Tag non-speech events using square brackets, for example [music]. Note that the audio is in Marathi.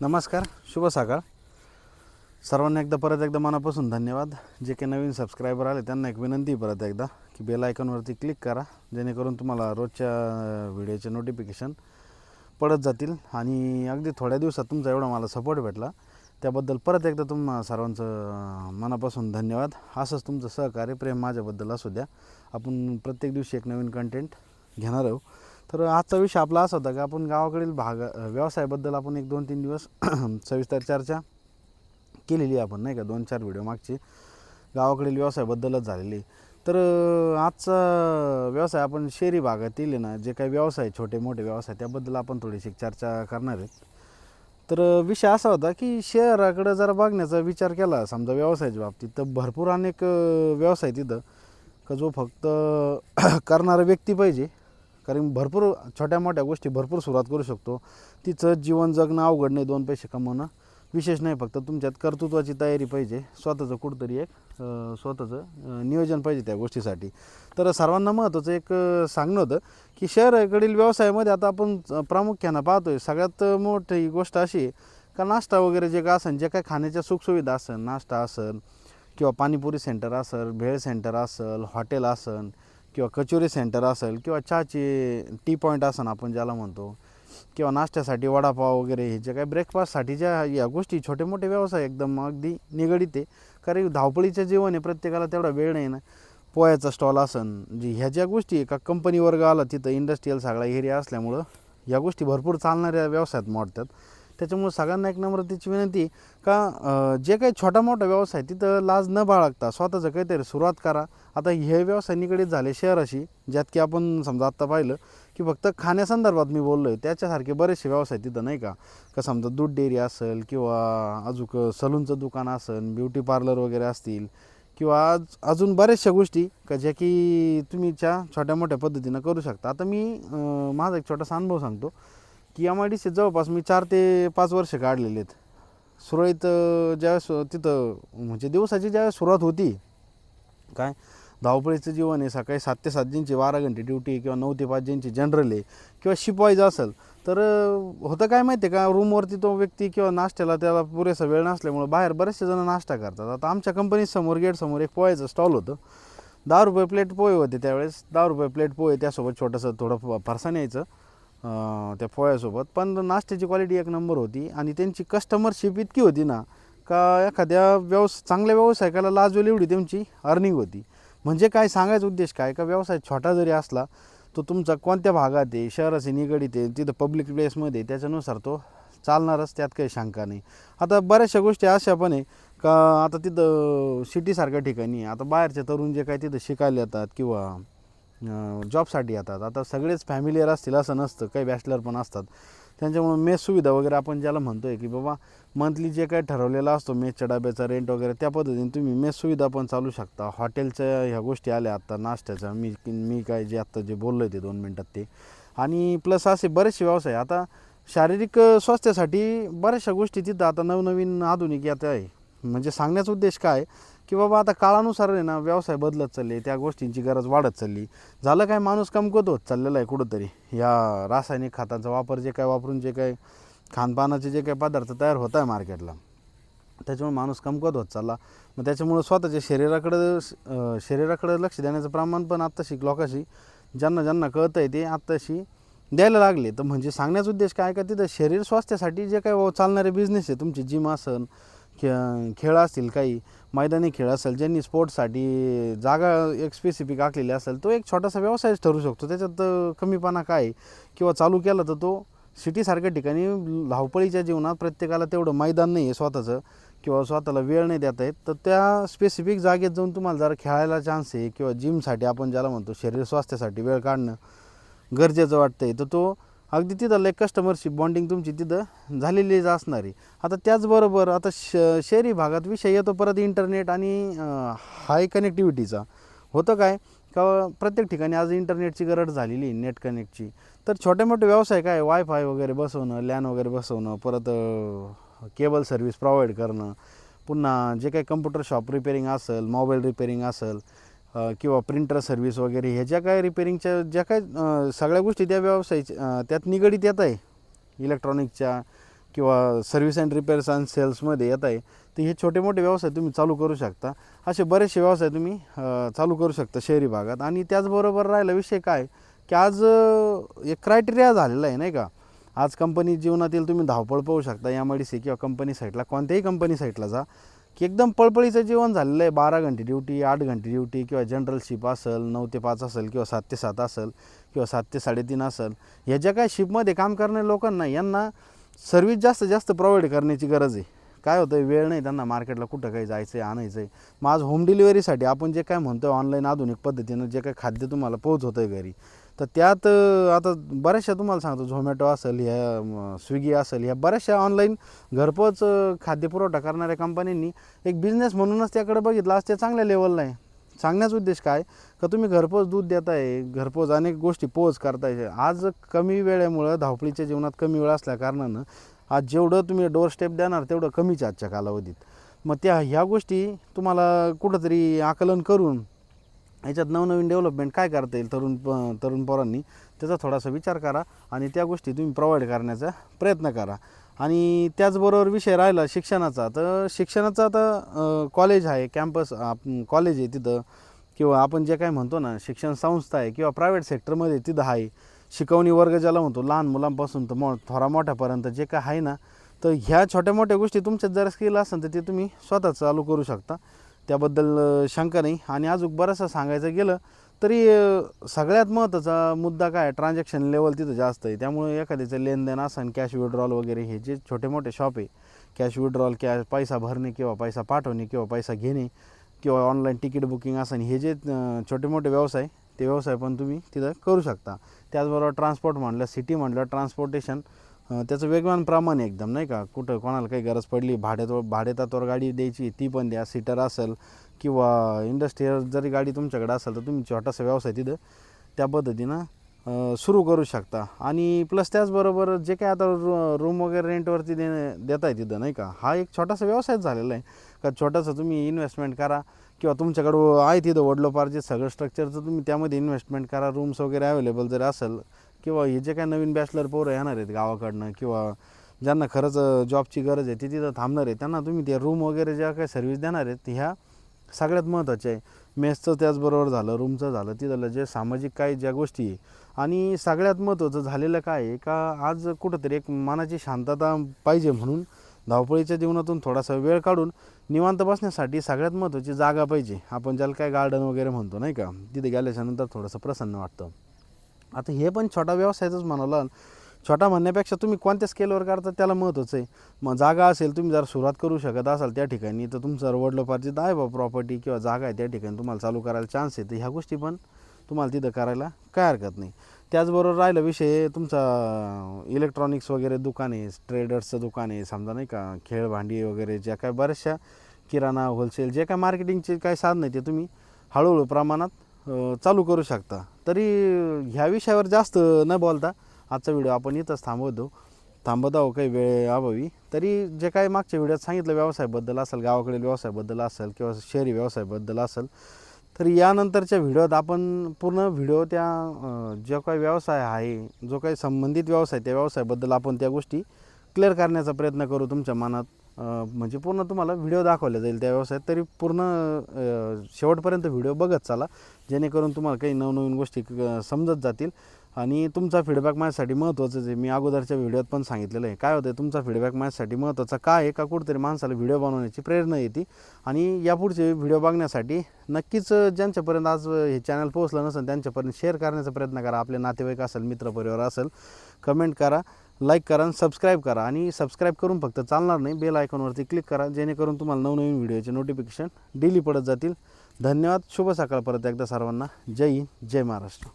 नमस्कार शुभ सकाळ. सर्वांना एकदा परत एकदा मनापासून धन्यवाद. जे काही नवीन सबस्क्रायबर आले त्यांना एक विनंती परत एकदा की बेल आयकॉनवरती क्लिक करा जेणेकरून तुम्हाला रोजच्या व्हिडिओचे नोटिफिकेशन पडत जातील. आणि अगदी थोड्या दिवसात तुमचा एवढा मला सपोर्ट भेटला. त्याबद्दल परत एकदा तुम्हा सर्वांचं मनापासून धन्यवाद. असंच तुमचं सहकार्य प्रेम माझ्याबद्दल असू द्या. आपण प्रत्येक दिवशी एक नवीन कंटेंट घेणार आहोत. तर आजचा विषय आपला असा होता की आपण गावाकडील भाग व्यवसायाबद्दल आपण एक दोन तीन दिवस [clears throat] सविस्तर चर्चा केलेली आहे आपण नाही का? दोन चार व्हिडिओ मागची. गावाकडील व्यवसायाबद्दलच झालेली. तर आजचा व्यवसाय आपण शहरी भागातील आहे ना जे काही व्यवसाय छोटे मोठे व्यवसाय त्याबद्दल आपण थोडीशी चर्चा करणार आहेत तर विषय असा होता की शहराकडं जरा बघण्याचा विचार केला. समजा व्यवसायाच्या बाबतीत तर भरपूर अनेक व्यवसाय तिथं का जो फक्त [clears throat] करणारा व्यक्ती पाहिजे. कारण भरपूर छोट्या मोठ्या गोष्टी भरपूर सुरुवात करू शकतो. तिचं जीवन जगणं अवघड नाही दोन पैसे कमवणं. विशेष नाही फक्त तुमच्यात कर्तृत्वाची तयारी पाहिजे. स्वतःचं कुठंतरी एक स्वतःचं नियोजन पाहिजे त्या गोष्टीसाठी. तर सर्वांना महत्त्वाचं एक सांगणं होतं की शहराकडील व्यवसायामध्ये आता आपण प्रामुख्यानं पाहतो आहे सगळ्यात मोठी गोष्ट अशी का नाश्ता वगैरे जे काय असेल जे काय खाण्याच्या सुखसुविधा असेल नाश्ता असेल किंवा पाणीपुरी सेंटर असेल भेळ सेंटर असेल हॉटेल असेल किंवा कचोरी सेंटर असेल किंवा चहाची टी पॉईंट असं आपण ज्याला म्हणतो किंवा नाश्त्यासाठी वडापाव वगैरे हे जे काही ब्रेकफास्टसाठी ज्या या गोष्टी छोटे मोठे व्यवसाय एकदम अगदी निगडीत आहे. कारण धावपळीचं जीवन आहे प्रत्येकाला तेवढा वेळ नाही ना. पोह्याचा स्टॉल असन जी ह्या ज्या गोष्टी एका कंपनी वर्ग आला तिथं इंडस्ट्रीयल सगळा एरिया असल्यामुळं या गोष्टी भरपूर चालणाऱ्या व्यवसायात मोडतात. त्याच्यामुळे सगळ्यांना एक नम्रतेची विनंती का जे काही छोटा मोठा व्यवसाय तिथं लाज न बाळगता स्वतःचं काहीतरी सुरुवात करा. आता हे व्यवसाय निगडीत झाले शहराशी ज्यात की आपण समजा आत्ता पाहिलं की फक्त खाण्यासंदर्भात मी बोललो आहे त्याच्यासारखे बरेचसे व्यवसाय तिथं नाही का? का समजा दूध डेअरी असेल किंवा अजून सलूनचं दुकान असेल ब्युटी पार्लर वगैरे असतील किंवा आज अजून बऱ्याचशा गोष्टी का ज्या की तुम्हीच्या छोट्या मोठ्या पद्धतीनं करू शकता. आता मी माझा एक छोटासा अनुभव सांगतो. की एम आय डी सी जवळपास मी चार ते पाच वर्ष काढलेले आहेत. सुरळीत ज्यावेळेस तिथं म्हणजे दिवसाची ज्यावेळेस सुरुवात होती काय धावपळीचं जीवन आहे सकाळी सात ते सात ज्यांची बारा घंटे ड्युटी किंवा नऊ ते पाच ज्यांची जनरल आहे किंवा शिपवाईज असेल तर होतं काय माहिती आहे का रूमवरती तो व्यक्ती किंवा नाश्त्याला त्याला पुरेसा वेळ नसल्यामुळं बाहेर बरेचसे जण नाश्ता करतात. आता आमच्या कंपनीसमोर गेटसमोर एक पोह्याचं स्टॉल होतं. दहा रुपये प्लेट पोहे होते त्यावेळेस. दहा रुपये प्लेट पोहे त्यासोबत छोटंसं थोडं फरसाण यायचं. त्या पोह्यासोबत पण नाश्त्याची क्वालिटी एक नंबर होती आणि त्यांची कस्टमरशिप इतकी होती ना का एखाद्या व्यवस चांगल्या व्यावसायिकाला लाजवेल एवढी त्यांची अर्निंग होती. म्हणजे काय सांगायचा उद्देश काय? का व्यवसाय छोटा जरी असला तो तुमचा कोणत्या भागात आहे? शहराचे निगडीत आहे तिथं पब्लिक प्लेसमध्ये त्याच्यानुसार तो चालणारच त्यात काही शंका नाही. आता बऱ्याचशा गोष्टी अशा पण आहे का आता तिथं सिटीसारख्या ठिकाणी आता बाहेरचे तरुण जे काय तिथं शिकायला येतात किंवा जॉबसाठी येतात. आता सगळेच फॅमिलीयर असतील असं नसतं. काही बॅचलर पण असतात. त्यांच्यामुळं मेस सुविधा वगैरे आपण ज्याला म्हणतो आहे की बाबा मंथली जे काही ठरवलेला असतो मेसच्या डब्याचा रेंट वगैरे त्या पद्धतीने तुम्ही मेस सुविधा पण चालू शकता. हॉटेलच्या ह्या गोष्टी आल्या आत्ता नाश्त्याच्या. मी मी काय जे आत्ता जे बोललो आहे ते दोन मिनटात ते. आणि प्लस असे बरेचसे व्यवसाय. आता शारीरिक स्वास्थ्यासाठी बऱ्याचशा गोष्टी तिथं आता नवनवीन आधुनिक यात आहे. म्हणजे सांगण्याचा उद्देश काय? की बाबा आता काळानुसार आहे ना व्यवसाय बदलत चालले त्या गोष्टींची गरज वाढत चालली. झालं काय माणूस कमकत होत चाललेला आहे कुठंतरी. या रासायनिक खतांचा वापर जे काय वापरून जे काय खानपानाचे जे काही पदार्थ तयार होत आहे मार्केटला त्याच्यामुळे माणूस कमकत होत चालला. मग त्याच्यामुळं स्वतःच्या शरीराकडं शरीराकडं लक्ष देण्याचं प्रमाण पण आत्ताशी लोकांशी ज्यांना ज्यांना कळतं आहे ते आत्ताशी द्यायला लागले. तर म्हणजे सांगण्याचा उद्देश काय का? तिथं शरीर स्वास्थ्यासाठी जे काही चालणारे बिझनेस आहे तुमची जिम असन खे खेळ असतील काही मैदानी खेळ असेल ज्यांनी स्पोर्ट्ससाठी जागा एक स्पेसिफिक आखलेली असेल तो एक छोटासा व्यवसायच ठरू शकतो. त्याच्यात कमीपणा काय? आहे? किंवा चालू केला तर तो सिटीसारख्या ठिकाणी धावपळीच्या जीवनात प्रत्येकाला तेवढं मैदान नाही आहे स्वतःचं किंवा स्वतःला वेळ नाही देता येत. तर त्या स्पेसिफिक जागेत जाऊन तुम्हाला जरा खेळायला चान्स आहे किंवा जिमसाठी आपण ज्याला म्हणतो शरीर स्वास्थ्यासाठी वेळ काढणं गरजेचं वाटतंय. तर तो अगदी तिथं एक कस्टमरशिप बॉन्डिंग तुमची तिथं झालेलीच असणार. आहे आता त्याचबरोबर आता श शहरी भागात विषय येतो परत इंटरनेट आणि हाय कनेक्टिव्हिटीचा होतं काय? का प्रत्येक ठिकाणी आज इंटरनेटची गरज झालेली नेट कनेक्टची तर छोटे मोठे व्यवसाय काय? वायफाय वगैरे बसवणं लॅन वगैरे बसवणं परत केबल सर्व्हिस प्रोव्हाइड करणं. पुन्हा जे काही कम्प्युटर शॉप रिपेरिंग असेल मोबाईल रिपेरिंग असेल किंवा प्रिंटर सर्व्हिस वगैरे ह्या ज्या काय रिपेरिंगच्या ज्या काय सगळ्या गोष्टी त्या व्यवसायाच्या त्यात निगडीत येत आहे. इलेक्ट्रॉनिकच्या किंवा सर्व्हिस अँड रिपेअर्स अँड सेल्समध्ये येत आहे. तर हे छोटे मोठे व्यवसाय तुम्ही चालू करू शकता. असे बरेचसे व्यवसाय तुम्ही चालू करू शकता शहरी भागात. आणि त्याचबरोबर राहिला विषय काय की आज एक क्रायटेरिया झालेला आहे नाही का? आज कंपनी जीवनातील तुम्ही धावपळ पाहू शकता. एम आय डी सी किंवा कंपनी साईटला कोणत्याही कंपनी साईटला जा. की एकदम पळपळीचं जीवन झालेलं आहे. बारा घंटे ड्युटी आठ घंटे ड्युटी किंवा जनरल शिप असेल नऊ ते पाच असेल किंवा सात ते सात असेल किंवा सात ते साडेतीन असेल. ह्या ज्या काय शिपमध्ये काम करणाऱ्या लोकांना यांना सर्व्हिस जास्त जास्त प्रोव्हाइड करण्याची गरज आहे. काय होतं वेळ नाही त्यांना मार्केटला कुठं काही जायचं आहे आणायचं आहे मग आज होम डिलिव्हरीसाठी आपण जे काय म्हणतो आहे ऑनलाईन आधुनिक पद्धतीनं जे काही खाद्य तुम्हाला पोहोचवतं आहे घरी तर त्यात आता बऱ्याचशा तुम्हाला सांगतो झोमॅटो असेल ह्या स्विगी असेल ह्या बऱ्याचशा ऑनलाईन घरपोच खाद्यपुरवठा करणाऱ्या कंपन्यांनी एक बिझनेस म्हणूनच त्याकडे बघितलं आज ते चांगल्या लेवलला आहे. सांगण्याचा उद्देश काय? का तुम्ही घरपोच दूध देताय घरपोच अनेक गोष्टी पोच करताय. आज कमी वेळेमुळं धावपळीच्या जीवनात कमी वेळ असल्या कारणानं आज जेवढं तुम्ही डोर स्टेप देणार तेवढं कमीच आजच्या कालावधीत. मग त्या ह्या गोष्टी तुम्हाला कुठंतरी आकलन करून याच्यात नवनवीन डेव्हलपमेंट काय करता येईल तरुण प तरुण पोरांनी त्याचा थोडासा विचार करा आणि त्या गोष्टी तुम्ही प्रोव्हाइड करण्याचा प्रयत्न करा. आणि त्याचबरोबर विषय राहिला शिक्षणाचा तर शिक्षणाचा आता कॉलेज आहे कॅम्पस कॉलेज आहे तिथं. किंवा आपण जे काय म्हणतो ना शिक्षण संस्था आहे किंवा प्रायव्हेट सेक्टरमध्ये तिथं आहे. शिकवणी वर्ग ज्याला म्हणतो लहान मुलांपासून तर मो थोरा मोठ्यापर्यंत जे काय आहे ना तर ह्या छोट्या मोठ्या गोष्टी तुमच्यात जर स्किल असेल तर ते तुम्ही स्वतः चालू करू शकता. त्याबद्दल शंका नाही. आणि अजून बरंचसं सांगायचं गेलं तरी सगळ्यात महत्त्वाचा मुद्दा काय? ट्रान्झॅक्शन लेवल तिथं जास्त आहे. त्यामुळे एखाद्याचं लेनदेन असन कॅश विड्रॉल वगैरे हे जे छोटे मोठे शॉप आहे कॅश विड्रॉल कॅश पैसा भरणे किंवा पैसा पाठवणे किंवा पैसा घेणे किंवा ऑनलाईन तिकीट बुकिंग असन हे जे छोटे मोठे व्यवसाय ते व्यवसाय पण तुम्ही तिथं करू शकता. त्याचबरोबर ट्रान्सपोर्ट म्हणलं सिटी म्हणलं ट्रान्सपोर्टेशन त्याचं वेगवान प्रमाण आहे एकदम नाही का? कुठं कोणाला काही गरज पडली भाड्यात भाडेतात्वर गाडी द्यायची ती पण द्या सीटर असेल किंवा इंडस्ट्रीयल जरी गाडी तुमच्याकडे असेल तर तुम्ही छोटासा व्यवसाय तिथं त्या पद्धतीनं सुरू करू शकता. आणि प्लस त्याचबरोबर जे काय आता रू रूम वगैरे रेंटवरती दे देत आहे तिथं नाही का? हा एक छोटासा व्यवसायच झालेला आहे. का छोटासा तुम्ही इन्व्हेस्टमेंट करा किंवा तुमच्याकडं आहे तिथं वडलोपारचे सगळं स्ट्रक्चरचं तुम्ही त्यामध्ये इन्व्हेस्टमेंट करा रूम्स वगैरे अवेलेबल जर असेल किंवा हे जे काय नवीन बॅचलर पोरं येणार आहेत गावाकडनं किंवा ज्यांना खरंच जॉबची गरज आहे ती तिथं थांबणार आहे त्यांना तुम्ही ते रूम वगैरे ज्या काही सर्व्हिस देणार आहेत ह्या सगळ्यात महत्त्वाच्या आहे. मेसचं त्याचबरोबर झालं रूमचं झालं तिथलं जे सामाजिक काही ज्या गोष्टी आहे. आणि सगळ्यात महत्त्वाचं झालेलं काय आहे का आज कुठंतरी एक मनाची शांतता पाहिजे म्हणून धावपळीच्या जीवनातून थोडासा वेळ काढून निवांत बसण्यासाठी सगळ्यात महत्त्वाची जागा पाहिजे. आपण ज्याला काय गार्डन वगैरे म्हणतो नाही का? तिथे गेल्याच्यानंतर थोडंसं प्रसन्न वाटतं. आता हे पण छोटा व्यवसायच म्हणाला. छोटा म्हणण्यापेक्षा तुम्ही कोणत्या स्केलवर करता त्याला महत्त्वाचं आहे. मग जागा असेल तुम्ही जर सुरुवात करू शकत असाल त्या ठिकाणी तर तुमचं वडलोपार्जित आहे बा प्रॉपर्टी किंवा जागा आहे त्या ठिकाणी तुम्हाला चालू करायला चान्स आहे. तर ह्या गोष्टी पण तुम्हाला तिथं करायला काय हरकत नाही. त्याचबरोबर राहिला विषय तुमचा इलेक्ट्रॉनिक्स वगैरे दुकान आहे ट्रेडर्सचं दुकान आहे समजा नाही का खेळ भांडी वगैरे ज्या काय बऱ्याचशा किराणा होलसेल जे काय मार्केटिंगचे काय साधन आहे ते तुम्ही हळूहळू प्रमाणात चालू करू शकता. तरी ह्या विषयावर जास्त न बोलता आजचा व्हिडिओ आपण इथंच थांबवतो. थांबत आहो काही वेळ अभावी. तरी जे काही मागच्या व्हिडिओत सांगितलं व्यवसायाबद्दल असेल गावाकडील व्यवसायाबद्दल असेल किंवा शहरी व्यवसायाबद्दल असेल तर यानंतरच्या व्हिडिओत आपण पूर्ण व्हिडिओ त्या जो काही व्यवसाय आहे जो काही संबंधित व्यवसाय त्या व्यवसायाबद्दल आपण त्या गोष्टी क्लिअर करण्याचा प्रयत्न करू तुमच्या मनात. म्हणजे पूर्ण तुम्हाला व्हिडिओ दाखवला जाईल त्या व्यवसायात. तरी पूर्ण शेवटपर्यंत व्हिडिओ बघत चाला. जेणेकरून तुम्हाला काही नवनवीन गोष्टी समजत जातील. आणि तुमचा फीडबॅक माझ्यासाठी महत्त्वाचंच आहे. मी अगोदरच्या व्हिडिओत पण सांगितलेलं आहे. काय होतं तुमचा फीडबॅक माझ्यासाठी महत्त्वाचा काय आहे? का कुठेतरी माणसाला व्हिडिओ बनवण्याची प्रेरणा येते. आणि यापुढचे व्हिडिओ बघण्यासाठी नक्कीच ज्यांच्यापर्यंत आज हे चॅनल पोहोचलं नसेल त्यांच्यापर्यंत शेअर करण्याचा प्रयत्न करा. आपले नातेवाईक असेल मित्रपरिवार असेल कमेंट करा. लाईक करा आणि सबस्क्राईब करा. आणि सबस्क्राईब करून फक्त चालणार नाही बेल आयकॉनवरती क्लिक करा जेणेकरून तुम्हाला नवनवीन व्हिडिओचे नोटिफिकेशन डेली पडत जातील. धन्यवाद शुभ सकाळ परत एकदा सर्वांना. जय हिंद जय महाराष्ट्र.